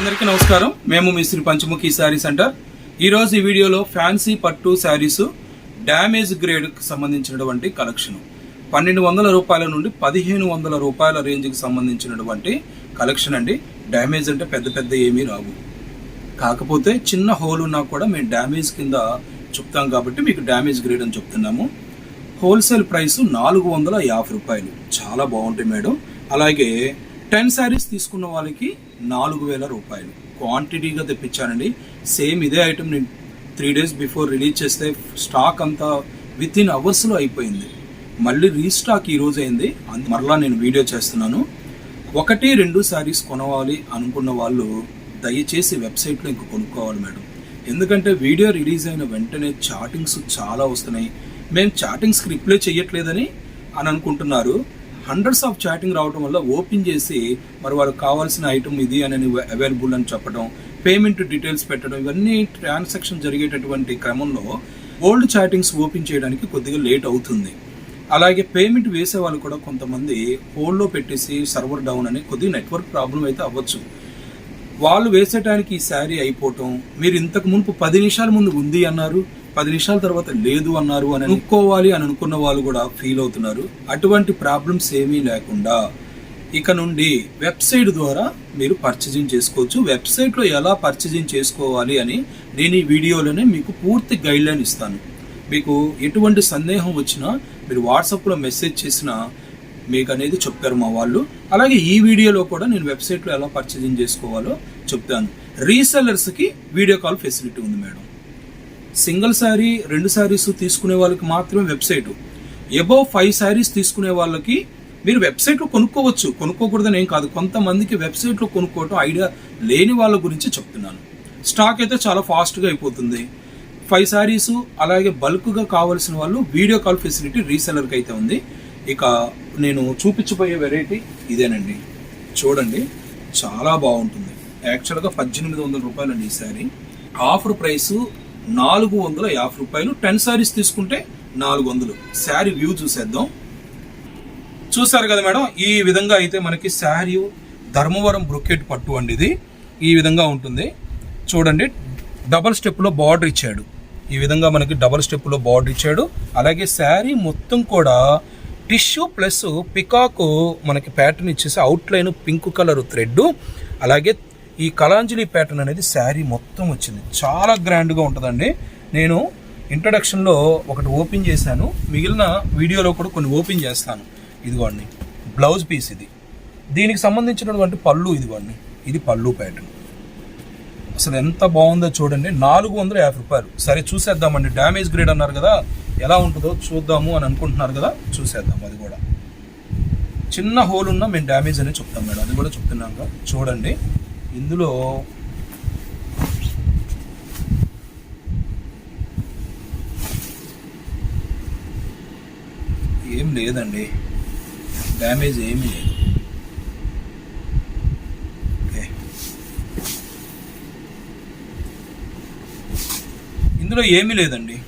అందరికీ నమస్కారం. మేము మీ శ్రీ పంచముఖి శారీ సెంటర్. ఈరోజు ఈ వీడియోలో ఫ్యాన్సీ పట్టు శారీస్ డ్యామేజ్ గ్రేడ్కి సంబంధించినటువంటి కలెక్షన్. పన్నెండు వందల రూపాయల నుండి పదిహేను వందల రూపాయల రేంజ్కి సంబంధించినటువంటి కలెక్షన్ అండి. డ్యామేజ్ అంటే పెద్ద పెద్ద ఏమీ రావు. కాకపోతే చిన్న హోల్ ఉన్నా కూడా మేము డ్యామేజ్ కింద చెప్తాం కాబట్టి మీకు డ్యామేజ్ గ్రేడ్ అని చెప్తున్నాము. హోల్సేల్ ప్రైస్ నాలుగు వందల యాభై రూపాయలు. చాలా బాగుంటాయి మేడం. అలాగే టెన్ శారీస్ తీసుకున్న వాళ్ళకి నాలుగు వేల రూపాయలు. క్వాంటిటీగా తెప్పించానండి. సేమ్ ఇదే ఐటమ్ నేను త్రీ డేస్ బిఫోర్ రిలీజ్ చేస్తే స్టాక్ అంతా విత్ ఇన్ అవర్స్లో అయిపోయింది. మళ్ళీ రీస్టాక్ ఈరోజు అయింది. అందు మరలా నేను వీడియో చేస్తున్నాను. ఒకటి రెండు శారీస్ కొనవాలి అనుకున్న వాళ్ళు దయచేసి వెబ్సైట్లో ఇంక కొనుక్కోవాలి మేడం. ఎందుకంటే వీడియో రిలీజ్ అయిన వెంటనే చాటింగ్స్ చాలా వస్తున్నాయి. మేము చాటింగ్స్కి రిప్లై చేయట్లేదని అని అనుకుంటున్నారు. హండ్రెడ్స్ ఆఫ్ చాటింగ్ రావడం వల్ల ఓపెన్ చేసి మరి వాళ్ళకి కావాల్సిన ఐటమ్ ఇది అని అవైలబుల్ అని చెప్పడం పేమెంట్ డీటెయిల్స్ పెట్టడం ఇవన్నీ ట్రాన్సాక్షన్ జరిగేటటువంటి క్రమంలో ఓల్డ్ చాటింగ్స్ ఓపెన్ చేయడానికి కొద్దిగా లేట్ అవుతుంది. అలాగే పేమెంట్ వేసే వాళ్ళు కూడా కొంతమంది హోల్డ్లో పెట్టేసి సర్వర్ డౌన్ అని కొద్దిగా నెట్వర్క్ ప్రాబ్లం అయితే అవ్వచ్చు. వాళ్ళు వేసేటానికి ఈ శారీ అయిపోవటం మీరు ఇంతకు మునుపు పది నిమిషాల ముందు ఉంది అన్నారు పది నిమిషాల తర్వాత లేదు అన్నారు అని అనుకోవాలి అని అనుకున్న వాళ్ళు కూడా ఫీల్ అవుతున్నారు. అటువంటి ప్రాబ్లమ్స్ ఏమీ లేకుండా ఇక నుండి వెబ్సైట్ ద్వారా మీరు పర్చేజింగ్ చేసుకోవచ్చు. వెబ్సైట్లో ఎలా పర్చేజింగ్ చేసుకోవాలి అని నేను ఈ వీడియోలోనే మీకు పూర్తి గైడ్లైన్ ఇస్తాను. మీకు ఎటువంటి సందేహం వచ్చినా మీరు వాట్సాప్లో మెసేజ్ చేసినా మీకు అనేది చెప్పారు మా వాళ్ళు. అలాగే ఈ వీడియోలో కూడా నేను వెబ్సైట్లో ఎలా పర్చేజింగ్ చేసుకోవాలో చెప్తాను. రీసెల్లర్స్కి వీడియో కాల్ ఫెసిలిటీ ఉంది మేడం. సింగిల్ శారీ రెండు శారీస్ తీసుకునే వాళ్ళకి మాత్రమే వెబ్సైట్ ఎబోవ్ ఫైవ్ శారీస్ తీసుకునే వాళ్ళకి మీరు వెబ్సైట్లో కొనుక్కోవచ్చు. కొనుక్కోకూడదని ఏం కాదు. కొంతమందికి వెబ్సైట్లో కొనుక్కోవటం ఐడియా లేని వాళ్ళ గురించి చెప్తున్నాను. స్టాక్ అయితే చాలా ఫాస్ట్గా అయిపోతుంది. ఫైవ్ శారీస్ అలాగే బల్క్గా కావాల్సిన వాళ్ళు వీడియో కాల్ ఫెసిలిటీ రీసెలర్కి అయితే ఉంది. ఇక నేను చూపించబోయే వెరైటీ ఇదేనండి. చూడండి. చాలా బాగుంటుంది. యాక్చువల్గా పద్దెనిమిది వందల రూపాయలండి ఈ శారీ. ఆఫర్ ప్రైస్ నాలుగు వందల యాభై రూపాయలు. టెన్ శారీస్ తీసుకుంటే నాలుగు వందలు. శారీ వ్యూ చూసేద్దాం. చూసారు కదా మేడం ఈ విధంగా అయితే మనకి శారీ ధర్మవరం బ్రొకెట్ పట్టు అండి ఇది. ఈ విధంగా ఉంటుంది. చూడండి డబల్ స్టెప్లో బార్డర్ ఇచ్చాడు. ఈ విధంగా మనకి డబల్ స్టెప్లో బార్డర్ ఇచ్చాడు. అలాగే శారీ మొత్తం కూడా టిష్యూ ప్లస్ పికాకు మనకి ప్యాటర్న్ ఇచ్చేసి అవుట్లైన్ పింక్ కలర్ థ్రెడ్ అలాగే ఈ కళాంజలి ప్యాటర్న్ అనేది శారీ మొత్తం వచ్చింది. చాలా గ్రాండ్గా ఉంటుందండి. నేను ఇంట్రడక్షన్లో ఒకటి ఓపెన్ చేశాను. మిగిలిన వీడియోలో కూడా కొన్ని ఓపెన్ చేస్తాను. ఇదిగోండి. బ్లౌజ్ పీస్ ఇది. దీనికి సంబంధించినటువంటి పళ్ళు ఇదిగోండి. ఇది పళ్ళు ప్యాటర్న్ అసలు ఎంత బాగుందో చూడండి. నాలుగు వందల యాభై రూపాయలు. సరే చూసేద్దామండి. డ్యామేజ్ గ్రేడ్ అన్నారు కదా. ఎలా ఉంటుందో చూద్దాము అని అనుకుంటున్నారు కదా. చూసేద్దాం అది కూడా. చిన్న హోల్ ఉన్నా మేము డ్యామేజ్ అనేది చెప్తాం మేడం. అది కూడా చెప్తున్నాం కదా. చూడండి. ఇందులో ఏం లేదండి. డ్యామేజ్ ఏమీ లేదు. ఓకే. ఇందులో ఏమీ లేదండి.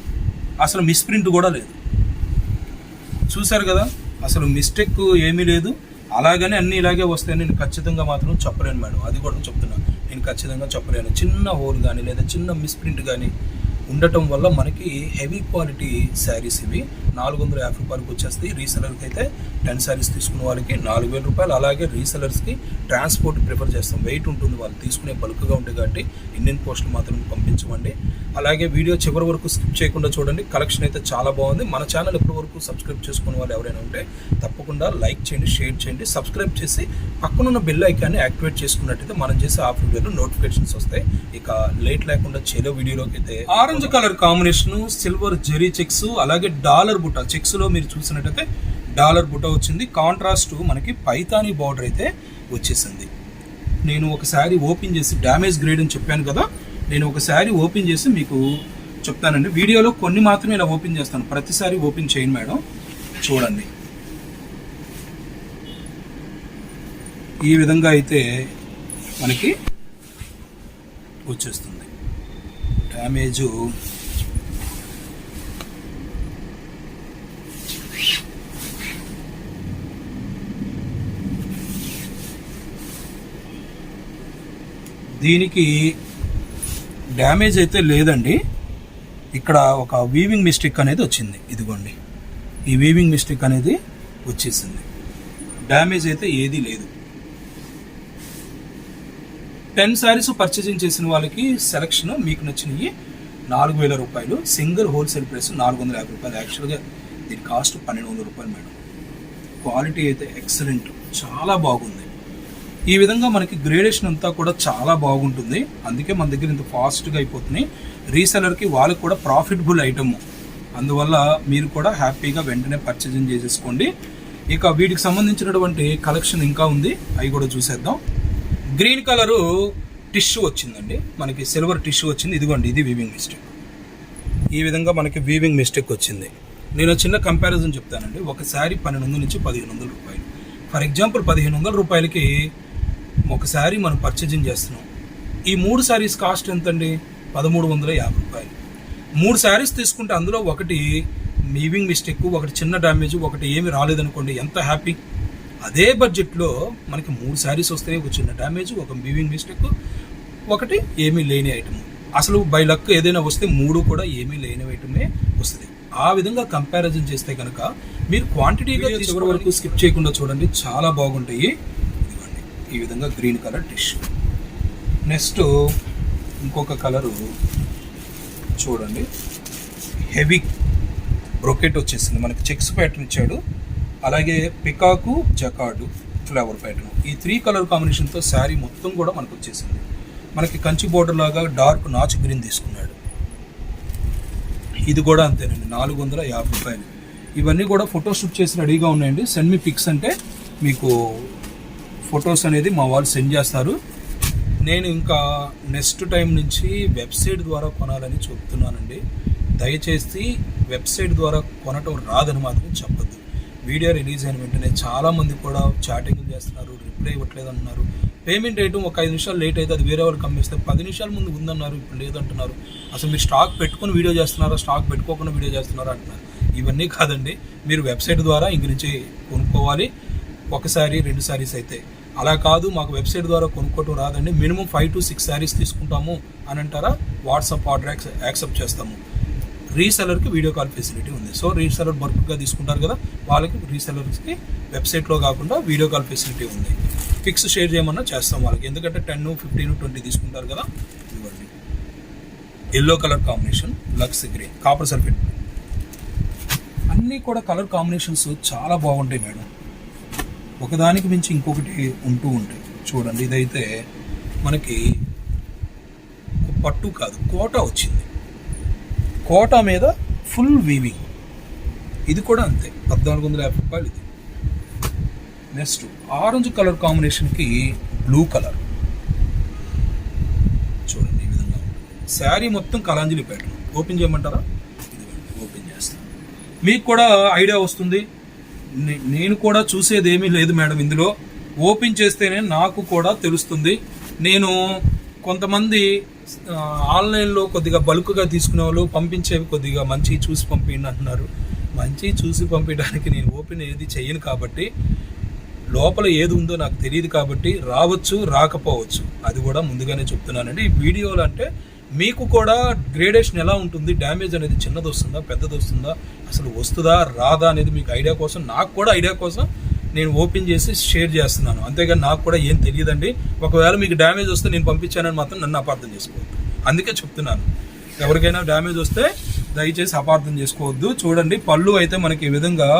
అసలు మిస్ప్రింట్ కూడా లేదు. చూశారు కదా? అసలు మిస్టేక్ ఏమీ లేదు. అలాగనే అన్ని ఇలాగే వస్తే నేను ఖచ్చితంగా మాత్రం చెప్పలేను మేడం. అది కూడా చెప్తున్నాను నేను ఖచ్చితంగా చెప్పలేను. చిన్న హోల్ కానీ లేదా చిన్న మిస్ప్రింట్ కానీ ఉండటం వల్ల మనకి హెవీ క్వాలిటీ శారీస్ ఇవి. నాలుగు వందల యాభై రూపాయలకు వచ్చేస్తాయి. రీసెలర్కి అయితే టెన్ శారీస్ తీసుకున్న వాళ్ళకి నాలుగు వేల రూపాయలు అలాగే రీసెలర్స్కి ట్రాన్స్పోర్ట్ ప్రిఫర్ చేస్తాం. వెయిట్ ఉంటుంది వాళ్ళు తీసుకునే బల్క్గా ఉంటుంది కాబట్టి ఇండియన్ పోస్టులు మాత్రం పంపించమండి. అలాగే వీడియో చివరి వరకు స్కిప్ చేయకుండా చూడండి. కలెక్షన్ అయితే చాలా బాగుంది. మన ఛానల్ ఇప్పటి వరకు సబ్స్క్రైబ్ చేసుకున్న వాళ్ళు ఎవరైనా ఉంటే తప్పకుండా లైక్ చేయండి షేర్ చేయండి. సబ్స్క్రైబ్ చేసి పక్కనున్న బెల్ ఐకాన్ని యాక్టివేట్ చేసుకున్నట్టయితే మనం చేసే ఆఫ్ వీడియోలో నోటిఫికేషన్స్ వస్తాయి. ఇక లేట్ లేకుండా చేలో వీడియోలోకి అయితే orange colour combination silver zari checks అలాగే డాలర్ బుట్ట. చెక్స్లో మీరు చూసినట్టయితే డాలర్ బుట్ట వచ్చింది. కాంట్రాస్ట్ మనకి పైతానీ బార్డర్ అయితే వచ్చేసింది. నేను ఒక శారీ ఓపెన్ చేసి డ్యామేజ్ గ్రేడ్ అని చెప్పాను కదా నేను ఒక శారీ ఓపెన్ చేసి మీకు చెప్తానండి. వీడియోలో కొన్ని మాత్రమే ఇలా ఓపెన్ చేస్తాను. ప్రతిసారి ఓపెన్ చేయను మేడం. చూడండి. ఈ విధంగా అయితే మనకి వచ్చేస్తుంది. డ్యామేజు దీనికి డ్యామేజ్ అయితే లేదండి. ఇక్కడ ఒక వీవింగ్ మిస్టేక్ అనేది వచ్చింది. ఇదిగోండి. ఈ వీవింగ్ మిస్టేక్ అనేది వచ్చేసింది. డ్యామేజ్ అయితే ఏదీ లేదు. టెన్ శారీస్ పర్చేసింగ్ చేసిన వాళ్ళకి సెలక్షన్ మీకు నచ్చినవి నాలుగు వేల రూపాయలు. సింగిల్ హోల్సేల్ ప్రైస్ నాలుగు వందల యాభై రూపాయలు. యాక్చువల్గా దీని కాస్ట్ పన్నెండు వందల రూపాయలు మేడం క్వాలిటీ అయితే ఎక్సలెంట్ చాలా బాగుంది. ఈ విధంగా మనకి గ్రేడేషన్ అంతా కూడా చాలా బాగుంటుంది. అందుకే మన దగ్గర ఇంత ఫాస్ట్గా అయిపోతున్నాయి. రీసెలర్కి వాళ్ళకి కూడా ప్రాఫిటబుల్ ఐటమ్ అందువల్ల మీరు కూడా హ్యాపీగా వెంటనే పర్చేజింగ్ చేసేసుకోండి. ఇక వీటికి సంబంధించినటువంటి కలెక్షన్ ఇంకా ఉంది. అవి కూడా చూసేద్దాం. గ్రీన్ కలరు టిష్యూ వచ్చిందండి. మనకి సిల్వర్ టిష్యూ వచ్చింది. ఇదిగోండి ఇది వీవింగ్ మిస్టేక్ ఈ విధంగా మనకి వీవింగ్ మిస్టేక్ వచ్చింది. నేను చిన్న కంపారిజన్ చెప్తానండి. ఒక శారీ పన్నెండు వందల నుంచి పదిహేను వందల రూపాయలు. ఫర్ ఎగ్జాంపుల్ పదిహేను వందల రూపాయలకి ఒక శారీ మనం పర్చేజింగ్ చేస్తున్నాం. ఈ మూడు శారీస్ కాస్ట్ ఎంతండి? పదమూడు వందల యాభై రూపాయలు. మూడు శారీస్ తీసుకుంటే అందులో ఒకటి వీవింగ్ మిస్టేక్ ఒకటి చిన్న డ్యామేజ్ ఒకటి ఏమి రాలేదనుకోండి ఎంత హ్యాపీ అదే బడ్జెట్లో మనకి మూడు శారీస్ వస్తాయి ఒక చిన్న డ్యామేజ్ ఒక వీవింగ్ మిస్టేక్ ఒకటి ఏమీ లేని ఐటమ్ అసలు బై లక్ ఏదైనా వస్తే మూడు కూడా ఏమీ లేని ఐటమే వస్తుంది. ఆ విధంగా కంపారిజన్ చేస్తే కనుక మీరు క్వాంటిటీగా చివరి వరకు స్కిప్ చేయకుండా చూడండి చాలా బాగుంటాయి. ఈ విధంగా గ్రీన్ కలర్ టిష్యూ నెక్స్ట్ ఇంకొక కలరు చూడండి. హెవీ బ్రొకెట్ వచ్చేసింది. మనకి చెక్స్ ప్యాటర్న్ ఇచ్చాడు. అలాగే పికాకు జకాడు ఫ్లవర్ ప్యాటర్న్. ఈ త్రీ కలర్ కాంబినేషన్తో శారీ మొత్తం కూడా మనకు వచ్చేసింది. మనకి కంచి బోర్డర్ లాగా డార్క్ నాచ్ గ్రీన్ తీసుకున్నాడు. ఇది కూడా అంతేనండి. నాలుగు వందల యాభై రూపాయలు. ఇవన్నీ కూడా ఫోటో షూట్ చేసి రెడీగా ఉన్నాయండి. సెండ్ మీ పిక్స్ అంటే మీకు ఫొటోస్ అనేది మా వాళ్ళు సెండ్ చేస్తారు. నేను ఇంకా నెక్స్ట్ టైం నుంచి వెబ్సైట్ ద్వారా కొనాలని చెప్తున్నానండి. దయచేసి వెబ్సైట్ ద్వారా కొనటం రాదని మాత్రం చెప్పద్దు. వీడియో రిలీజ్ అయిన వెంటనే చాలామంది కూడా చాటింగ్ చేస్తున్నారు రిప్లై ఇవ్వట్లేదు అంటున్నారు పేమెంట్ రేటు ఒక ఐదు నిమిషాలు లేట్ అయితే అది వేరే వాళ్ళకి అమ్మేస్తే పది నిమిషాల ముందు ఉందన్నారు ఇప్పుడు లేదంటున్నారు. అసలు మీరు స్టాక్ పెట్టుకుని వీడియో చేస్తున్నారా స్టాక్ పెట్టుకోకుండా వీడియో చేస్తున్నారా అంటున్నారు. ఇవన్నీ కాదండి. మీరు వెబ్సైట్ ద్వారా ఇంక నుంచి కొనుక్కోవాలి. ఒకసారి రెండు సారీస్ అయితే. అలా కాదు మాకు వెబ్సైట్ ద్వారా కొనుక్కోవటం రాదండి. Minimum five to six saris తీసుకుంటాము అని అంటారా? వాట్సాప్ ఆర్డర్ యాక్సెప్ట్ చేస్తాము. రీసెలర్కి వీడియో కాల్ ఫెసిలిటీ ఉంది. సో రీసెలర్ బల్క్గా తీసుకుంటారు కదా వాళ్ళకి రీసెలర్స్కి వెబ్సైట్లో కాకుండా వీడియో కాల్ ఫెసిలిటీ ఉంది. ఫిక్స్ షేర్ చేయమన్నా చేస్తాం వాళ్ళకి. ఎందుకంటే టెన్ ఫిఫ్టీన్ ట్వంటీ తీసుకుంటారు కదా ఇవ్వండి. ఎల్లో కలర్ కాంబినేషన్ లక్స్ గ్రీన్ కాపర్ సల్ఫేట్. అన్నీ కూడా కలర్ కాంబినేషన్స్ చాలా బాగుంటాయి మేడం. ఒకదానికి మించి ఇంకొకటి ఉంటూ ఉంటాయి. చూడండి ఇదైతే మనకి పట్టు కాదు కోట వచ్చింది. కోట మీద ఫుల్ వీవింగ్. ఇది కూడా అంతే పద్నాలుగు వందల యాభై రూపాయలు ఇది. నెక్స్ట్ ఆరెంజ్ కలర్ కాంబినేషన్కి బ్లూ కలర్. చూడండి ఈ విధంగా శారీ మొత్తం కలాంజలి ప్యాటర్న్. ఓపెన్ చేయమంటారా? ఇది ఓపెన్ చేస్తాను. మీకు కూడా ఐడియా వస్తుంది. నేను కూడా చూసేది ఏమీ లేదు మేడం ఇందులో. ఓపెన్ చేస్తేనే నాకు కూడా తెలుస్తుంది. నేను కొంతమంది ఆన్లైన్లో కొద్దిగా బల్క్గా తీసుకునే వాళ్ళు పంపించేవి కొద్దిగా మంచి చూసి పంపించండి అంటున్నారు. మంచి చూసి పంపించడానికి నేను ఓపెన్ ఏది చెయ్యను కాబట్టి లోపల ఏది ఉందో నాకు తెలియదు కాబట్టి రావచ్చు రాకపోవచ్చు. అది కూడా ముందుగానే చెప్తున్నానండి. ఈ వీడియోలు అంటే మీకు కూడా గ్రేడేషన్ ఎలా ఉంటుంది? డ్యామేజ్ అనేది చిన్నది వస్తుందా? పెద్దది వస్తుందా? అసలు వస్తుందా? రాదా అనేది మీకు ఐడియా కోసం నాకు కూడా ఐడియా కోసం నేను ఓపెన్ చేసి షేర్ చేస్తున్నాను. అంతేగాని నాకు కూడా ఏం తెలియదండి. ఒకవేళ మీకు డ్యామేజ్ వస్తే నేను పంపించానని మాత్రం నన్ను అపార్థం చేసుకోవద్దు. అందుకే చెప్తున్నాను. ఎవరికైనా డ్యామేజ్ వస్తే దయచేసి అపార్థం చేసుకోవద్దు. చూడండి పళ్ళు అయితే మనకి ఈ విధంగా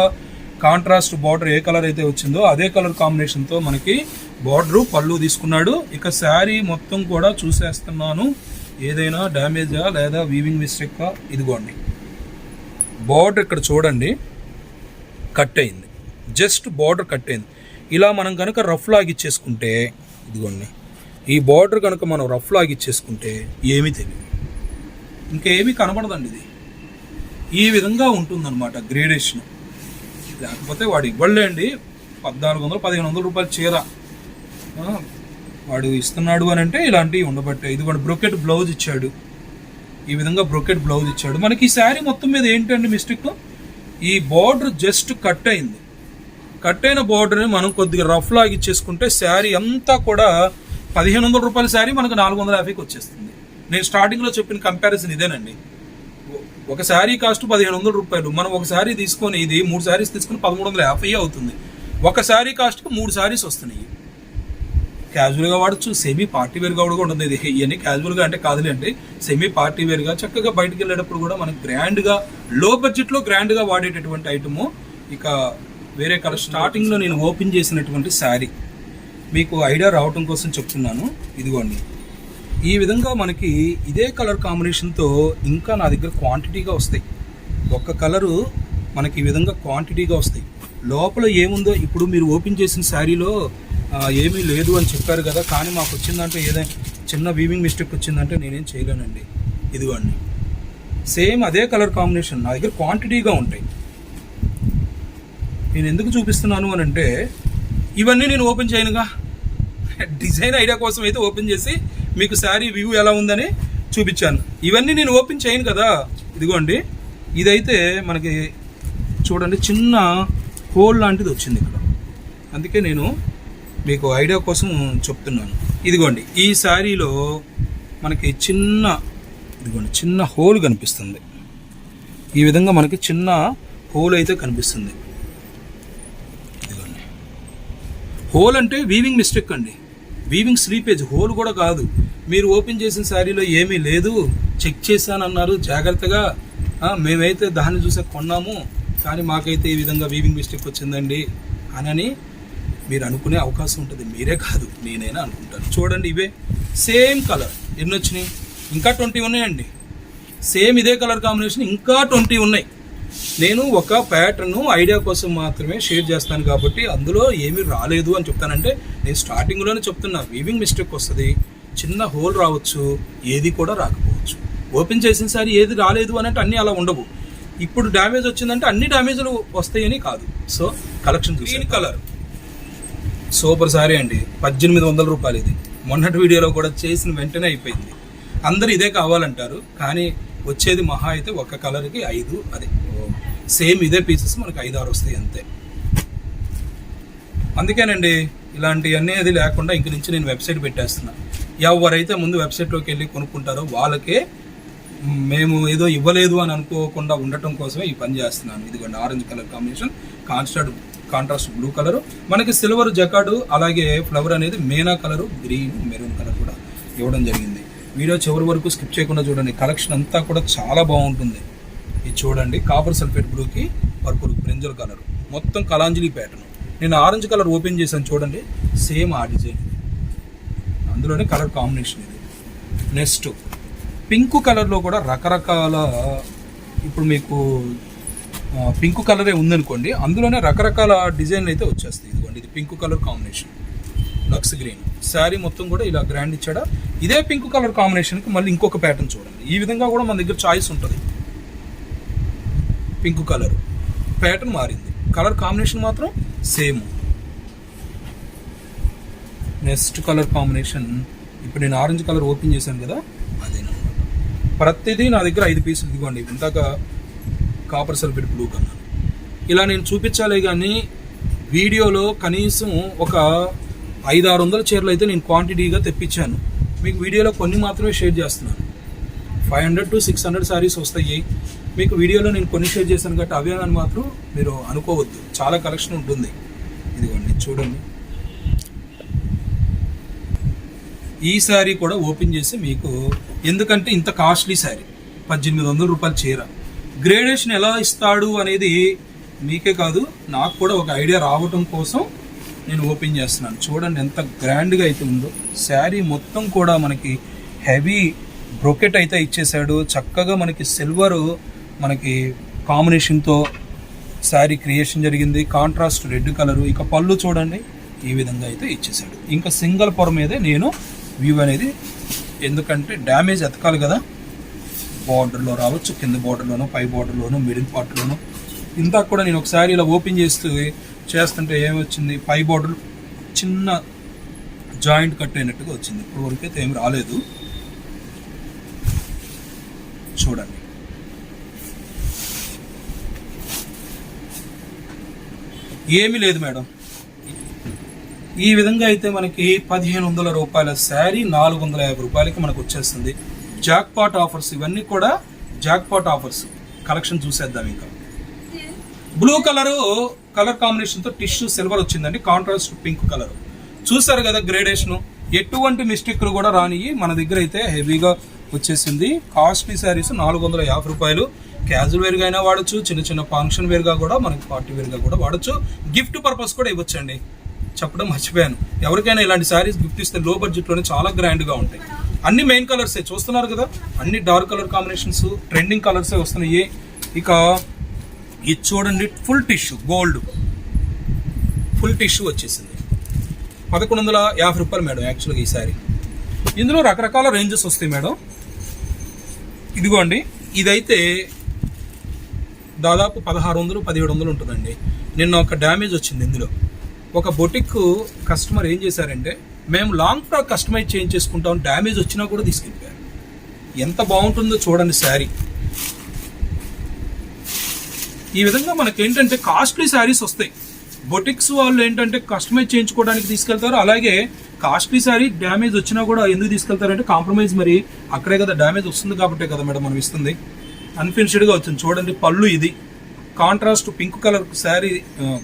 కాంట్రాస్ట్ బార్డర్ ఏ కలర్ అయితే వచ్చిందో అదే కలర్ కాంబినేషన్తో మనకి బార్డరు పళ్ళు తీసుకున్నాడు. ఇక శారీ మొత్తం కూడా చూసేస్తున్నాను. ఏదైనా డ్యామేజా లేదా వీవింగ్ మిస్టేక్ ఇదిగోండి. బార్డర్ ఇక్కడ చూడండి. కట్ అయింది. జస్ట్ బార్డర్ కట్ అయింది. ఇలా మనం కనుక రఫ్ లాగిచ్చేసుకుంటే ఇదిగోండి. ఈ బార్డర్ కనుక మనం రఫ్ లాగిచ్చేసుకుంటే ఏమీ తెలియదు. ఇంకేమీ కనబడదండి ఇది. ఈ విధంగా ఉంటుందన్నమాట గ్రేడేషన్ లేకపోతే వాడు ఇవ్వలేండి పద్నాలుగు వందలు పదిహేను వందల రూపాయలు చీర. వాడు ఇస్తున్నాడు అని అంటే ఇలాంటివి ఉండబట్టే. ఇది వాడు బ్రొకెట్ బ్లౌజ్ ఇచ్చాడు. ఈ విధంగా బ్రొకెట్ బ్లౌజ్ ఇచ్చాడు. మనకి ఈ శారీ మొత్తం మీద ఏంటండి మిస్టేక్ ఈ బార్డర్ జస్ట్ కట్ అయింది. కట్ అయిన బార్డర్ని మనం కొద్దిగా రఫ్ లాగా ఇచ్చేసుకుంటే శారీ అంతా కూడా పదిహేను వందల రూపాయల శారీ మనకు నాలుగు వందల యాభైకి వచ్చేస్తుంది. నేను స్టార్టింగ్లో చెప్పిన కంపారిజన్ ఇదేనండి. ఒక శారీ కాస్ట్ పదిహేను వందల రూపాయలు. మనం ఒక శారీ తీసుకొని ఇది మూడు శారీస్ తీసుకుని పదమూడు వందల యాభై అవుతుంది. ఒక శారీ కాస్ట్కి మూడు శారీస్ వస్తున్నాయి. క్యాజువల్గా వాడచ్చు సెమీ పార్టీ వేర్గా కూడా ఉంటుంది ఇది. ఇవన్నీ క్యాజువల్గా అంటే కాదులేండి సెమీ పార్టీ వేర్గా చక్కగా బయటకు వెళ్ళేటప్పుడు కూడా మనకి గ్రాండ్గా లో బడ్జెట్లో గ్రాండ్గా వాడేటటువంటి ఐటము ఇక వేరే కలర్ స్టార్టింగ్లో నేను ఓపెన్ చేసినటువంటి శారీ మీకు ఐడియా రావటం కోసం చెప్తున్నాను. ఇదిగోండి. ఈ విధంగా మనకి ఇదే కలర్ కాంబినేషన్తో ఇంకా నా దగ్గర క్వాంటిటీగా వస్తాయి. ఒక్క కలరు మనకి ఈ విధంగా క్వాంటిటీగా వస్తాయి. లోపల ఏముందో ఇప్పుడు మీరు ఓపెన్ చేసిన శారీలో ఏమీ లేదు అని చెప్పారు కదా కానీ మాకు వచ్చిందంటే ఏదైనా చిన్న వీవింగ్ మిస్టేక్ వచ్చిందంటే నేనేం చేయలేనండి. ఇదిగోండి. సేమ్ అదే కలర్ కాంబినేషన్ నా దగ్గర క్వాంటిటీగా ఉంటాయి. నేను ఎందుకు చూపిస్తున్నాను అని అంటే ఇవన్నీ నేను ఓపెన్ చేయనుగా. డిజైన్ ఐడియా కోసం అయితే ఓపెన్ చేసి మీకు శారీ వ్యూ ఎలా ఉందని చూపించాను. ఇవన్నీ నేను ఓపెన్ చేయను కదా. ఇదిగోండి. ఇదైతే మనకి చూడండి చిన్న హోల్ లాంటిది వచ్చింది ఇక్కడ. అందుకే నేను మీకు ఐడియా కోసం చెప్తున్నాను. ఇదిగోండి ఈ శారీలో మనకి చిన్న ఇదిగోండి చిన్న హోల్ కనిపిస్తుంది. ఈ విధంగా మనకి చిన్న హోల్ అయితే కనిపిస్తుంది. ఇదిగోండి. హోల్ అంటే వీవింగ్ మిస్టేక్ అండి. వీవింగ్ స్లీపేజ్ హోల్ కూడా కాదు. మీరు ఓపెన్ చేసిన శారీలో ఏమీ లేదు. చెక్ చేశానన్నారు జాగ్రత్తగా మేమైతే దాన్ని చూసే కొన్నాము. కానీ మాకైతే ఈ విధంగా వీవింగ్ మిస్టేక్ వచ్చిందండి. అనని మీరు అనుకునే అవకాశం ఉంటుంది. మీరే కాదు నేనైనా అనుకుంటాను. చూడండి ఇవే. Same colour. ఎన్ని వచ్చినాయి? ఇంకా ట్వంటీ ఉన్నాయండి. సేమ్ ఇదే కలర్ కాంబినేషన్ ఇంకా ట్వంటీ ఉన్నాయి. నేను ఒక ప్యాటర్న్ ఐడియా కోసం మాత్రమే షేర్ చేస్తాను కాబట్టి అందులో ఏమీ రాలేదు అని చెప్తానంటే నేను స్టార్టింగ్లోనే చెప్తున్నా వీవింగ్ మిస్టేక్ వస్తుంది. చిన్న హోల్ రావచ్చు ఏది కూడా రాకపోవచ్చు. ఓపెన్ చేసిన సారి ఏది రాలేదు అనంటే అన్నీ అలా ఉండవు. ఇప్పుడు డ్యామేజ్ వచ్చిందంటే అన్ని డ్యామేజ్లు వస్తాయని కాదు. So collection green colour super sari అండి. పద్దెనిమిది వందల రూపాయలు ఇది. మొన్నటి వీడియోలో కూడా చేసిన వెంటనే అయిపోయింది. అందరు ఇదే కావాలంటారు కానీ వచ్చేది మహా అయితే ఒక కలర్కి ఐదు అదే. సేమ్ ఇదే పీసెస్ మనకు ఐదు ఆరు వస్తాయి అంతే. అందుకేనండి ఇలాంటివన్నీ అది లేకుండా ఇంక నుంచి నేను వెబ్సైట్ పెట్టేస్తున్నా. ఎవరైతే ముందు వెబ్సైట్లోకి వెళ్ళి కొనుక్కుంటారో వాళ్ళకే మేము ఏదో ఇవ్వలేదు అని అనుకోకుండా ఉండటం కోసమే ఈ పని చేస్తున్నాను. ఇదిగోండి ఆరెంజ్ కలర్ కాంబినేషన్ కాన్స్టార్ట్ కాంట్రాస్ట్ బ్లూ కలర్ మనకి సిల్వర్ జకాడు అలాగే ఫ్లవర్ అనేది మేనా కలర్ గ్రీన్ మెరూన్ కలర్ కూడా ఇవ్వడం జరిగింది. వీడియో చివరి వరకు స్కిప్ చేయకుండా చూడండి. కలెక్షన్ అంతా కూడా చాలా బాగుంటుంది. ఇది చూడండి. కాపర్ సల్ఫేట్ బ్లూకి పర్పుల్ బ్రింజల్ కలర్ మొత్తం కలాంజలి ప్యాటర్న్ నేను ఆరెంజ్ కలర్ ఓపెన్ చేశాను చూడండి. సేమ్ ఆ డిజైన్ అందులోనే కలర్ కాంబినేషన్ ఇది. నెక్స్ట్ పింక్ కలర్లో కూడా రకరకాల ఇప్పుడు మీకు పింక్ కలరే ఉందనుకోండి అందులోనే రకరకాల డిజైన్లు అయితే వచ్చేస్తాయి. ఇదిగోండి ఇది పింక్ కలర్ కాంబినేషన్. లక్స్ గ్రీన్ శారీ మొత్తం కూడా ఇలా గ్రాండ్ ఇచ్చాడా? ఇదే పింక్ కలర్ కాంబినేషన్కి మళ్ళీ ఇంకొక ప్యాటర్న్ చూడండి. ఈ విధంగా కూడా మన దగ్గర చాయిస్ ఉంటుంది. Pink colour. ప్యాటర్న్ మారింది. కలర్ కాంబినేషన్ మాత్రం సేమ్ నెక్స్ట్ కలర్ కాంబినేషన్ ఇప్పుడు నేను ఆరెంజ్ కలర్ ఓపెన్ చేశాను కదా అదేనమాట ప్రతిదీ నా దగ్గర ఐదు పీసులు ఇదిగోండి ఇందాక కాపర్ సల్ఫేట్ బ్లూ కన్నా ఇలా నేను చూపించాలే కానీ వీడియోలో కనీసం ఒక ఐదు ఆరు వందల చీరలు అయితే నేను క్వాంటిటీగా తెప్పించాను. మీకు వీడియోలో కొన్ని మాత్రమే షేర్ చేస్తున్నాను. Five hundred to six hundred saris వస్తాయి. మీకు వీడియోలో నేను కొన్ని షేర్ చేశాను కాబట్టి అవే అని మాత్రం మీరు అనుకోవద్దు. చాలా కలెక్షన్ ఉంటుంది. ఇదిగోండి చూడండి. ఈ శారీ కూడా ఓపెన్ చేసి మీకు ఎందుకంటే ఇంత కాస్ట్లీ శారీ పద్దెనిమిది వందల రూపాయల చీర. గ్రేడేషన్ ఎలా ఇస్తాడు అనేది మీకే కాదు నాకు కూడా ఒక ఐడియా రావటం కోసం నేను ఓపెన్ చేస్తున్నాను. చూడండి ఎంత గ్రాండ్గా అయితే ఉందో. శారీ మొత్తం కూడా మనకి హెవీ బ్రొకెట్ అయితే ఇచ్చేసాడు చక్కగా మనకి సిల్వరు మనకి కాంబినేషన్తో శారీ క్రియేషన్ జరిగింది. కాంట్రాస్ట్ రెడ్ కలరు ఇక పళ్ళు చూడండి ఈ విధంగా అయితే ఇచ్చేసాడు ఇంకా సింగిల్ పొర మీదే నేను వ్యూ అనేది ఎందుకంటే డ్యామేజ్ ఎతకాలి కదా. బార్డర్లో రావచ్చు కింద బార్డర్లోనో పై బార్డర్లోనో మిడిల్ పార్ట్లోనో ఇందాక కూడా నేను ఒకసారి ఇలా ఓపెన్ చేస్తూ చేస్తుంటే ఏమొచ్చింది? పై బార్డర్ చిన్న జాయింట్ కట్ అయినట్టుగా వచ్చింది. ఇప్పుడు వరకు అయితే ఏమి రాలేదు. చూడండి. ఏమీ లేదు మేడం. ఈ విధంగా అయితే మనకి పదిహేను వందల రూపాయల శారీ నాలుగు వందల యాభై రూపాయలకి మనకు వచ్చేస్తుంది. జాక్ పాట్ ఆఫర్స్ ఇవన్నీ కూడా జాక్ పాట్ ఆఫర్స్. కలెక్షన్ చూసేద్దాం ఇంకా. బ్లూ కలరు కలర్ కాంబినేషన్తో టిష్యూ సిల్వర్ వచ్చిందండి కాంట్రాస్ట్ పింక్ కలర్. చూసారు కదా గ్రేడేషన్? ఎటువంటి మిస్టేక్లు కూడా రాని మన దగ్గర అయితే హెవీగా వచ్చేసింది. కాస్ట్లీ శారీస్ నాలుగు వందల యాభై రూపాయలు. క్యాజువల్ వేర్గా అయినా వాడచ్చు చిన్న చిన్న ఫంక్షన్ వేర్గా కూడా మనకి పార్టీ వేర్గా కూడా వాడచ్చు. గిఫ్ట్ పర్పస్ కూడా ఇవ్వచ్చండి. చెప్పడం మర్చిపోయాను. ఎవరికైనా ఇలాంటి శారీస్ గిఫ్ట్ ఇస్తే లో బడ్జెట్లోనే చాలా గ్రాండ్గా ఉంటాయి. అన్ని మెయిన్ కలర్సే చూస్తున్నారు కదా? అన్ని డార్క్ కలర్ కాంబినేషన్స్ ట్రెండింగ్ కలర్సే వస్తున్నాయి. ఇక ఇది చూడండి full tissue gold full tissue వచ్చేసింది. పదకొండు వందల యాభై రూపాయలు మేడం యాక్చువల్గా ఈ శారీ ఇందులో రకరకాల రేంజెస్ వస్తాయి మేడం. ఇదిగోండి ఇదైతే దాదాపు పదహారు వందలు పదిహేడు వందలు ఉంటుందండి. నిన్న ఒక డ్యామేజ్ వచ్చింది ఇందులో. ఒక బొటిక్ కస్టమర్ ఏం చేశారంటే మేము లాంగ్ ఫ్రాక్ కస్టమైజ్ చేంజ్ చేసుకుంటాం డ్యామేజ్ వచ్చినా కూడా తీసుకెళ్ళిపోయారు. ఎంత బాగుంటుందో చూడండి శారీ. ఈ విధంగా మనకి ఏంటంటే కాస్ట్లీ శారీస్ వస్తాయి. బొటిక్స్ వాళ్ళు ఏంటంటే కస్టమైజ్ చేయించుకోవడానికి తీసుకెళ్తారు. అలాగే కాస్ట్లీ శారీ డ్యామేజ్ వచ్చినా కూడా ఎందుకు తీసుకెళ్తారంటే కాంప్రమైజ్ మరి అక్కడే కదా డ్యామేజ్ వస్తుంది కాబట్టే కదా మేడం మనం ఇస్తుంది. అన్ఫినిష్డ్గా వచ్చింది. చూడండి పళ్ళు ఇది. Contrast pink colour sari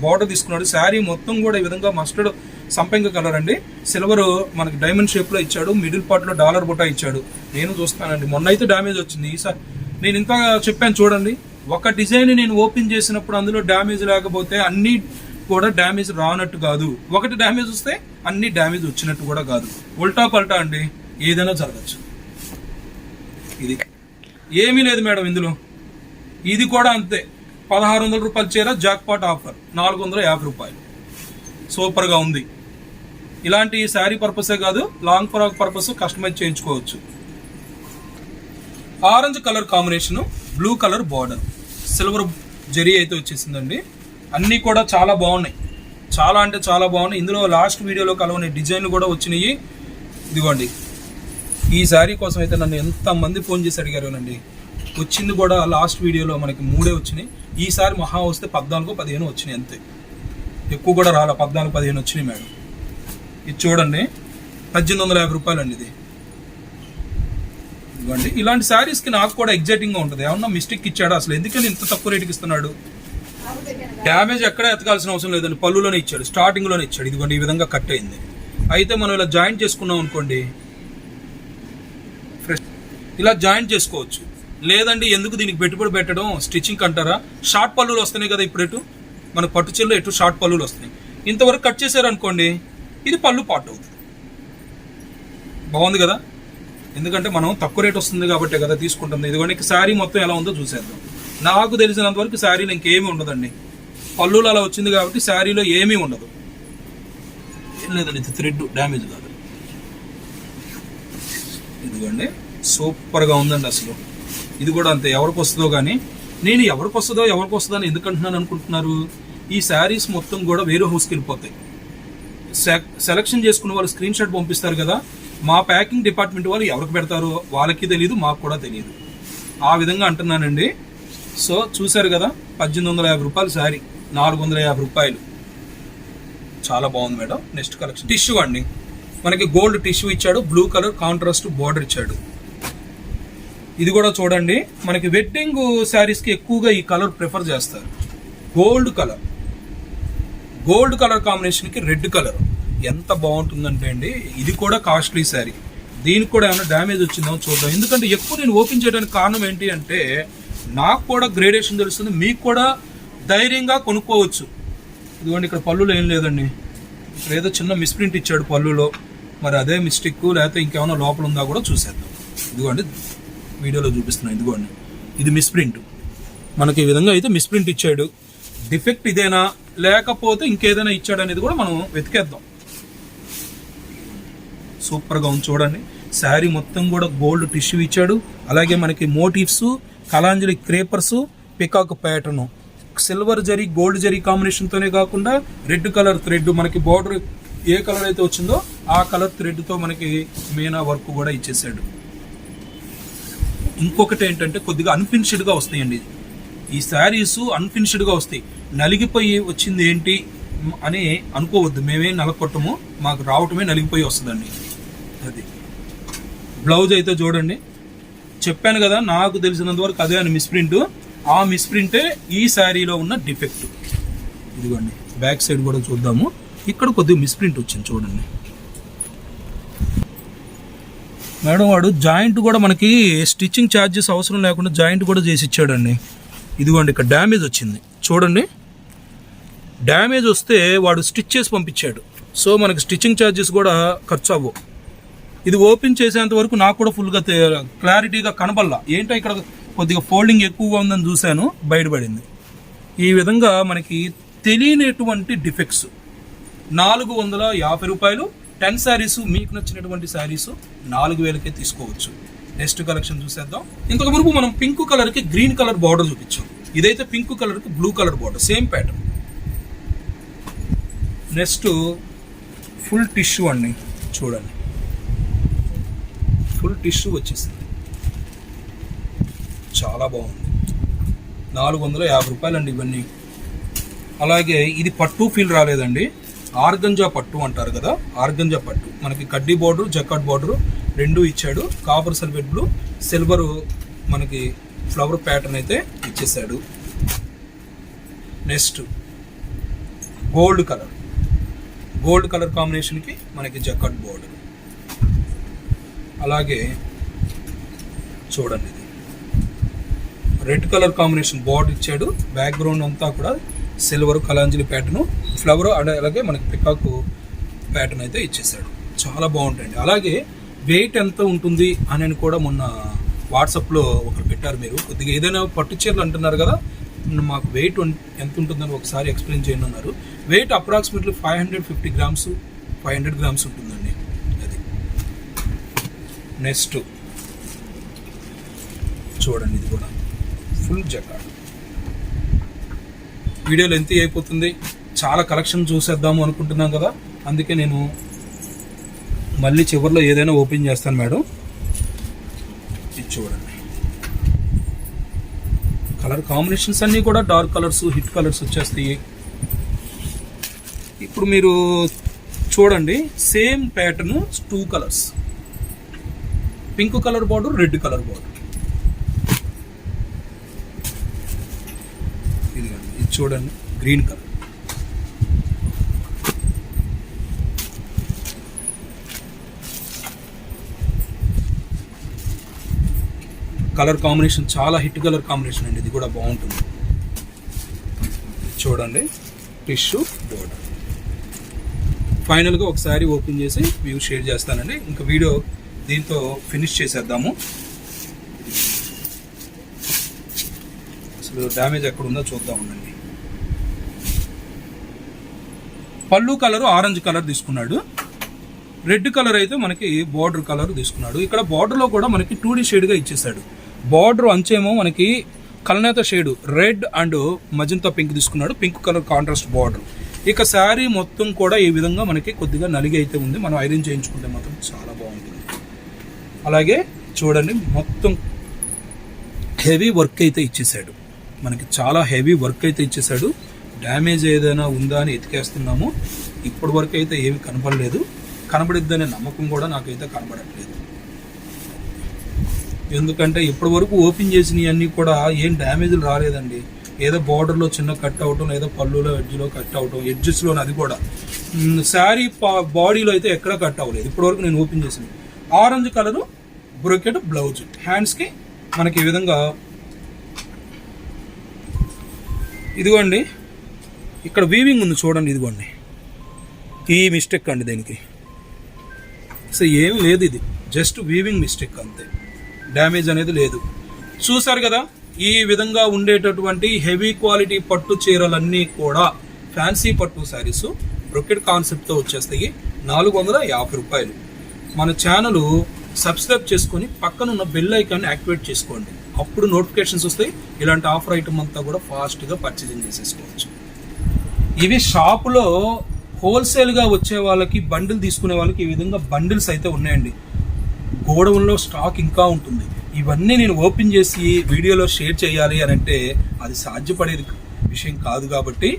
border తీసుకున్నాడు. శారీ మొత్తం కూడా ఈ విధంగా మస్టర్డ్ సంపెంగ కలర్ అండి సిల్వర్ మనకి డైమండ్ షేప్లో ఇచ్చాడు మిడిల్ పార్ట్లో డాలర్ బుటా ఇచ్చాడు. నేను చూస్తానండి. మొన్న అయితే డ్యామేజ్ వచ్చింది. ఈసారి నేను ఇంత చెప్పాను చూడండి. ఒక డిజైన్ నేను ఓపెన్ చేసినప్పుడు అందులో డ్యామేజ్ లేకపోతే అన్ని కూడా డ్యామేజ్ రానట్టు కాదు. ఒకటి డ్యామేజ్ వస్తే అన్ని డ్యామేజ్ వచ్చినట్టు కూడా కాదు. ఉల్టా పల్టా అండి. ఏదైనా జరగచ్చు. ఇది. ఏమీ లేదు మేడం ఇందులో. ఇది కూడా అంతే. పదహారు వందల రూపాయల చీర జాక్పాట్ ఆఫర్ నాలుగు వందల యాభై రూపాయలు. సూపర్గా ఉంది. ఇలాంటి శారీ పర్పసే కాదు లాంగ్ ఫ్రాక్ పర్పస్ కస్టమైజ్ చేయించుకోవచ్చు. Orange colour combination blue colour border. Silver zari అయితే వచ్చేసిందండి. అన్నీ కూడా చాలా బాగున్నాయి. చాలా అంటే చాలా బాగున్నాయి. ఇందులో లాస్ట్ వీడియోలో కలవని డిజైన్లు కూడా వచ్చినాయి. ఇదిగోండి. ఈ శారీ కోసం అయితే నన్ను ఎంతమంది ఫోన్ చేసి అడిగారునండి. వచ్చింది కూడా లాస్ట్ వీడియోలో మనకి మూడే వచ్చినాయి. ఈసారి మహా వస్తే పద్నాలుగు పదిహేను వచ్చినాయి అంతే. ఎక్కువ కూడా రాలే. పద్నాలుగు పదిహేను వచ్చినాయి మేడం. ఇది చూడండి. పద్దెనిమిది వందల యాభై రూపాయలు అండి ఇది. ఇదిగోండి. ఇలాంటి శారీస్కి నాకు కూడా ఎగ్జైటింగ్గా ఉంటుంది. ఏమన్నా మిస్టేక్ ఇచ్చాడు అసలు? ఎందుకని ఇంత తక్కువ రేటుకి ఇస్తున్నాడు? డ్యామేజ్ ఎక్కడ ఎతకాల్సిన అవసరం లేదండి. పళ్ళులోనే ఇచ్చాడు. స్టార్టింగ్లోనే ఇచ్చాడు. ఇదిగోండి ఈ విధంగా కట్ అయింది. అయితే మనం ఇలా జాయింట్ చేసుకున్నాం అనుకోండి. ఫ్రెష్. ఇలా జాయింట్ చేసుకోవచ్చు. లేదండి ఎందుకు దీనికి పెట్టుబడి పెట్టడం? స్టిచ్చింగ్ అంటారా షార్ట్ పళ్ళులు వస్తున్నాయి కదా ఇప్పుడు ఎటు? మన పట్టు చీరలో ఎటు షార్ట్ పళ్ళులు వస్తున్నాయి. ఇంతవరకు కట్ చేశారనుకోండి ఇది పళ్ళు పాటు. అవుతుంది బాగుంది కదా? ఎందుకంటే మనం తక్కువ రేట్ వస్తుంది కాబట్టి కదా తీసుకుంటుంది. ఇదిగోండి శారీ మొత్తం ఎలా ఉందో చూసేద్దాం. నాకు తెలిసినంత వరకు శారీలో ఇంకేమీ ఉండదండి. పళ్ళులో అలా వచ్చింది కాబట్టి శారీలో ఏమీ ఉండదు. ఏం లేదండి ఇది థ్రెడ్ డ్యామేజ్ కాదు. ఇదిగోండి సూపర్గా ఉందండి అసలు. ఇది కూడా అంతే ఎవరికి వస్తుందో కానీ. నేను ఎవరికి వస్తుందో ఎవరికి వస్తుందో అని ఎందుకు అంటున్నాను అనుకుంటున్నారు? ఈ శారీస్ మొత్తం కూడా వేరే హౌస్కి వెళ్ళిపోతాయి. సెలక్షన్ చేసుకున్న వాళ్ళు స్క్రీన్ షాట్ పంపిస్తారు కదా మా ప్యాకింగ్ డిపార్ట్మెంట్ వాళ్ళు ఎవరికి పెడతారో వాళ్ళకి తెలియదు మాకు కూడా తెలియదు ఆ విధంగా అంటున్నానండి. సో చూశారు కదా పద్దెనిమిది వందల యాభై రూపాయలు శారీ నాలుగు వందల యాభై రూపాయలు. చాలా బాగుంది మేడం నెక్స్ట్ కలెక్షన్. టిష్యూ అండి. మనకి గోల్డ్ టిష్యూ ఇచ్చాడు బ్లూ కలర్ కాంట్రాస్ట్ బార్డర్ ఇచ్చాడు. ఇది కూడా చూడండి మనకి వెడ్డింగ్ శారీస్కి ఎక్కువగా ఈ కలర్ ప్రిఫర్ చేస్తారు. Gold colour. గోల్డ్ కలర్ కాంబినేషన్కి రెడ్ కలర్. ఎంత బాగుంటుందంటే అండి ఇది కూడా కాస్ట్లీ శారీ. దీనికి కూడా ఏమైనా డ్యామేజ్ వచ్చిందో చూద్దాం. ఎందుకంటే ఎక్కువ నేను ఓపెన్ చేయడానికి కారణం ఏంటి అంటే నాకు కూడా గ్రేడేషన్ తెలుస్తుంది మీకు కూడా ధైర్యంగా కొనుక్కోవచ్చు. ఇదిగోండి ఇక్కడ పళ్ళులో ఏం లేదండి. ఇక్కడ ఏదో చిన్న మిస్ప్రింట్ ఇచ్చాడు పళ్ళులో. మరి అదే మిస్టేక్ లేకపోతే ఇంకేమైనా లోపల ఉందా కూడా చూసేద్దాం. ఇదిగోండి వీడియోలో చూపిస్తున్నాను. ఇదిగోండి ఇది మిస్ప్రింట్ మనకి ఈ విధంగా అయితే మిస్ప్రింట్ ఇచ్చాడు. డిఫెక్ట్ ఇదేనా? లేకపోతే ఇంకేదైనా ఇచ్చాడు అనేది కూడా మనం వెతికేద్దాం. సూపర్గా ఉంది చూడండి. శారీ మొత్తం కూడా గోల్డ్ టిష్యూ ఇచ్చాడు. అలాగే మనకి motifs Kalanjali creepers peacock pattern. Silver zari gold zari కాంబినేషన్తోనే కాకుండా రెడ్ కలర్ థ్రెడ్ మనకి బార్డర్ ఏ కలర్ అయితే వచ్చిందో ఆ కలర్ థ్రెడ్తో మనకి మీనా వర్క్ కూడా ఇచ్చేసాడు. ఇంకొకటి ఏంటంటే కొద్దిగా అన్ఫినిష్డ్గా వస్తాయండి. ఈ శారీస్ అన్ఫినిష్డ్గా వస్తాయి. నలిగిపోయి వచ్చింది ఏంటి అని అనుకోవద్దు. మేమేం నలగొట్టము మాకు రావటమే నలిగిపోయి వస్తుందండి. అది. బ్లౌజ్ అయితే చూడండి. చెప్పాను కదా నాకు తెలిసినంత వరకు అదే అని మిస్ప్రింట్ ఆ మిస్ప్రింటే ఈ శారీలో ఉన్న డిఫెక్ట్ ఇదిగోండి బ్యాక్ సైడ్ కూడా చూద్దాము. ఇక్కడ కొద్దిగా మిస్ప్రింట్ వచ్చింది చూడండి. మేడం వాడు జాయింట్ కూడా మనకి స్టిచ్చింగ్ ఛార్జెస్ అవసరం లేకుండా జాయింట్ కూడా చేసి ఇచ్చాడండి. ఇదిగోండి ఇక్కడ డ్యామేజ్ వచ్చింది. చూడండి. డ్యామేజ్ వస్తే వాడు స్టిచ్ చేసి పంపించాడు. సో మనకి స్టిచ్చింగ్ ఛార్జెస్ కూడా ఖర్చు అవ్వవు ఇది ఓపెన్ చేసేంత వరకు నాకు కూడా ఫుల్గా క్లారిటీగా కనబల్లా ఏంటో ఇక్కడ కొద్దిగా ఫోల్డింగ్ ఎక్కువగా ఉందని చూశాను బయటపడింది. ఈ విధంగా మనకి తెలియనటువంటి డిఫెక్ట్స్. నాలుగు వందల యాభై రూపాయలు టెన్ శారీస్ మీకు నచ్చినటువంటి శారీస్ నాలుగు వేలకే తీసుకోవచ్చు. నెక్స్ట్ కలెక్షన్ చూసేద్దాం. ఇంతకు మునుపు మనం పింక్ కలర్కి గ్రీన్ కలర్ బార్డర్ చూపించాం. ఇదైతే పింక్ కలర్కి blue colour border same pattern. Next full tissue అండి చూడండి. ఫుల్ టిష్యూ వచ్చేసింది. చాలా బాగుంది. నాలుగు వందల యాభై రూపాయలండి ఇవన్నీ. అలాగే ఇది పట్టు ఫీల్ రాలేదండి. ఆర్గంజా పట్టు అంటారు కదా ఆర్గంజా పట్టు. మనకి కడ్డీ బార్డర్ జకాట్ బార్డర్ రెండు ఇచ్చాడు. కాపర్ సల్ఫేట్ బ్లూ సిల్వర్ మనకి ఫ్లవర్ ప్యాటర్న్ అయితే ఇచ్చేసాడు next gold colour. Gold colour కాంబినేషన్కి మనకి జకాట్ బోర్డర్. అలాగే చూడండి ఇది. రెడ్ కలర్ కాంబినేషన్ బార్డర్ ఇచ్చాడు. బ్యాక్గ్రౌండ్ అంతా కూడా సిల్వర్ కలాంజలి ప్యాటర్ను ఫ్లవర్ అలాగే మనకి పికాకు ప్యాటర్న్ అయితే ఇచ్చేసాడు చాలా బాగుంటాయండి. అలాగే వెయిట్ ఎంత ఉంటుంది అని కూడా మొన్న వాట్సాప్లో ఒకరు పెట్టారు మీరు. కొద్దిగా ఏదైనా పట్టు చీరలు అంటున్నారు కదా మాకు వెయిట్ ఎంత ఉంటుందని ఒకసారి ఎక్స్ప్లెయిన్ చేయండి అన్నారు. Weight approximately five hundred fifty grams five hundred grams ఉంటుందండి అది. నెక్స్ట్ చూడండి ఇది కూడా. Full jacquard. వీడియో లెంత్ అయిపోతుంది. చాలా కలెక్షన్ చూసేద్దాము అనుకుంటున్నాం కదా. అందుకే నేను మళ్ళీ చివరిలో ఏదైనా ఓపెన్ చేస్తాను మేడం. ఇది చూడండి. కలర్ కాంబినేషన్స్ అన్నీ కూడా డార్క్ కలర్స్ హిట్ కలర్స్ వచ్చేస్తాయి. ఇప్పుడు మీరు చూడండి same pattern two colours. Pink colour border red colour border. ఇది చూడండి గ్రీన్ కలర్. కలర్ కాంబినేషన్ చాలా హిట్ కలర్ కాంబినేషన్ అండి. ఇది కూడా బాగుంటుంది. చూడండి. Tissue border. ఫైనల్గా ఒకసారి ఓపెన్ చేసి వ్యూ షేర్ చేస్తానండి. ఇంకా వీడియో దీంతో ఫినిష్ చేసేద్దాము. అసలు డ్యామేజ్ ఎక్కడ ఉందో చూద్దాం ఉండండి. పళ్ళు కలర్ ఆరెంజ్ కలర్ తీసుకున్నాడు. రెడ్ కలర్ అయితే మనకి బార్డర్ కలర్ తీసుకున్నాడు. ఇక్కడ బార్డర్లో కూడా మనకి టూ డీ షేడ్గా ఇచ్చేసాడు బార్డర్ అంచేమో మనకి కలనేత shade red and magenta pink తీసుకున్నాడు. Pink colour contrast border. ఇక శారీ మొత్తం కూడా ఈ విధంగా మనకి కొద్దిగా నలిగి అయితే ఉంది. మనం ఐరన్ చేయించుకుంటే మాత్రం చాలా బాగుంటుంది. అలాగే చూడండి మొత్తం హెవీ వర్క్ అయితే ఇచ్చేసాడు మనకి చాలా హెవీ వర్క్ అయితే ఇచ్చేసాడు డ్యామేజ్ ఏదైనా ఉందా అని ఎతికేస్తున్నాము. ఇప్పటి వరకు అయితే ఏమి కనపడలేదు. కనబడిద్దనే నమ్మకం కూడా నాకైతే కనబడట్లేదు ఎందుకంటే ఇప్పటి వరకు ఓపెన్ చేసినవన్నీ కూడా ఏం డ్యామేజ్లు రాలేదండి. ఏదో బార్డర్లో చిన్న కట్ అవటం లేదా పళ్ళులో ఎడ్జ్లో కట్ అవటం ఎడ్జెస్లో అది కూడా. శారీ బాడీలో అయితే ఎక్కడ కట్ అవ్వలేదు. ఇప్పటివరకు నేను ఓపెన్ చేసింది. Orange colour brocade blouse. హ్యాండ్స్కి మనకి ఈ విధంగా ఇదిగోండి. ఇక్కడ వీవింగ్ ఉంది చూడండి ఇదిగోండి. ఈ మిస్టేక్ అండి దీనికి. సో ఏమి లేదు ఇది. జస్ట్ వీవింగ్ మిస్టేక్ అంతే. డ్యామేజ్ అనేది లేదు. చూసారు కదా ఈ విధంగా ఉండేటటువంటి హెవీ క్వాలిటీ పట్టు చీరలన్నీ కూడా ఫ్యాన్సీ పట్టు శారీస్ బ్రొకెట్ కాన్సెప్ట్తో వచ్చేస్తాయి. నాలుగు వందల యాభై రూపాయలు. మన ఛానల్ సబ్స్క్రైబ్ చేసుకొని పక్కనున్న బెల్ ఐకాన్ యాక్టివేట్ చేసుకోండి. అప్పుడు నోటిఫికేషన్స్ వస్తాయి. ఇలాంటి ఆఫర్ ఐటమ్ అంతా కూడా ఫాస్ట్గా పర్చేజింగ్ చేసేసుకోవచ్చు. ఇవి షాపులో హోల్సేల్గా వచ్చే వాళ్ళకి బండిల్ తీసుకునే వాళ్ళకి ఈ విధంగా బండిల్స్ అయితే ఉన్నాయండి. గోడౌన్లో స్టాక్ ఇంకా ఉంటుంది. ఇవన్నీ నేను ఓపెన్ చేసి వీడియోలో షేర్ చేయాలి అని అంటే అది సాధ్యపడేది విషయం కాదు కాబట్టి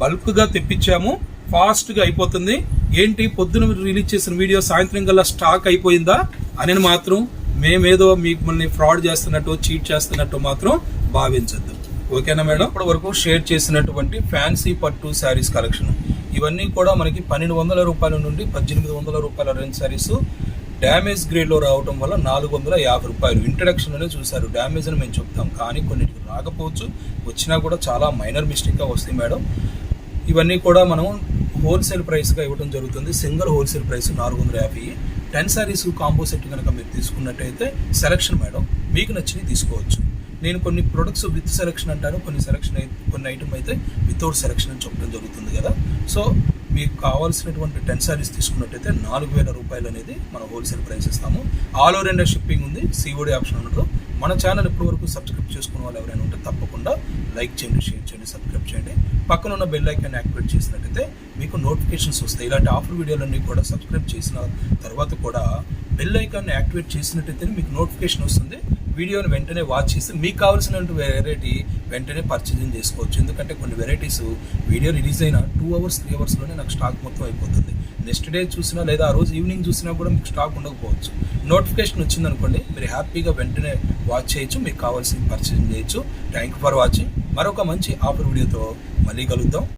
బల్క్గా తెప్పించాము. ఫాస్ట్గా అయిపోతుంది. ఏంటి? పొద్దున రిలీజ్ చేసిన వీడియో సాయంత్రం కల్లా స్టాక్ అయిపోయిందా అని మాత్రం మేమేదో మిమ్మల్ని ఫ్రాడ్ చేస్తున్నట్టు చీట్ చేస్తున్నట్టు మాత్రం భావించద్దు. ఓకేనా మేడం? ఇప్పటి వరకు షేర్ చేసినటువంటి ఫ్యాన్సీ పట్టు శారీస్ కలెక్షన్. ఇవన్నీ కూడా మనకి పన్నెండు వందల రూపాయల నుండి పద్దెనిమిది వందల రూపాయల రెండు శారీస్. డ్యామేజ్ గ్రేడ్లో రావడం వల్ల నాలుగు వందల యాభై రూపాయలు ఇంట్రడక్షన్లోనే చూశారు. డ్యామేజ్ అని మేము చెప్తాం. కానీ కొన్నిటికి రాకపోవచ్చు. వచ్చినా కూడా చాలా మైనర్ మిస్టేక్గా వస్తాయి మేడం. ఇవన్నీ కూడా మనం హోల్సేల్ ప్రైస్గా ఇవ్వడం జరుగుతుంది. సింగిల్ హోల్సేల్ ప్రైస్ నాలుగు వందల యాభై. టెన్ శారీస్ కాంబో సెట్ కనుక మీరు తీసుకున్నట్టయితే సెలక్షన్ మేడం మీకు నచ్చినవి తీసుకోవచ్చు. నేను కొన్ని ప్రొడక్ట్స్ విత్ సెలక్షన్ అంటాను. కొన్ని సెలక్షన్ కొన్ని ఐటమ్ అయితే వితౌట్ సెలక్షన్ అని చెప్పడం జరుగుతుంది కదా. సో మీకు కావాల్సినటువంటి టెన్ శారీస్ తీసుకున్నట్టయితే నాలుగు వేల రూపాయలు అనేది మనం హోల్సేల్ ప్రైస్ ఇస్తాము. ఆల్ ఓవర్ ఇండియా షిప్పింగ్ ఉంది సిఓడి ఆప్షన్ ఉండదు. మన ఛానల్ ఇప్పటి వరకు సబ్స్క్రైబ్ చేసుకున్న వాళ్ళు ఎవరైనా ఉంటే తప్పకుండా లైక్ చేయండి షేర్ చేయండి సబ్స్క్రైబ్ చేయండి. పక్కన ఉన్న బెల్ ఐకాన్ యాక్టివేట్ చేసినట్టయితే మీకు నోటిఫికేషన్స్ వస్తాయి. ఇలాంటి ఆఫర్ వీడియోలన్నీ కూడా సబ్స్క్రైబ్ చేసిన తర్వాత కూడా బెల్ ఐకాన్ యాక్టివేట్ చేసినట్టయితే మీకు నోటిఫికేషన్ వస్తుంది. వీడియోని వెంటనే వాచ్ చేసి మీకు కావాల్సిన వెరైటీ వెంటనే పర్చేజింగ్ చేసుకోవచ్చు. ఎందుకంటే కొన్ని వెరైటీస్ వీడియో రిలీజ్ అయిన టూ అవర్స్ త్రీ అవర్స్లోనే నాకు స్టాక్ మొత్తం అయిపోతుంది. నెక్స్ట్ డే చూసినా లేదా ఆ రోజు ఈవినింగ్ చూసినా కూడా మీకు స్టాక్ ఉండకపోవచ్చు. నోటిఫికేషన్ వచ్చిందనుకోండి మీరు హ్యాపీగా వెంటనే వాచ్ చేయొచ్చు మీకు కావాల్సిన పర్చేజింగ్ చేయొచ్చు. థ్యాంక్ ఫర్ వాచింగ్ మరొక మంచి ఆఫర్ వీడియోతో మళ్ళీ కలుద్దాం.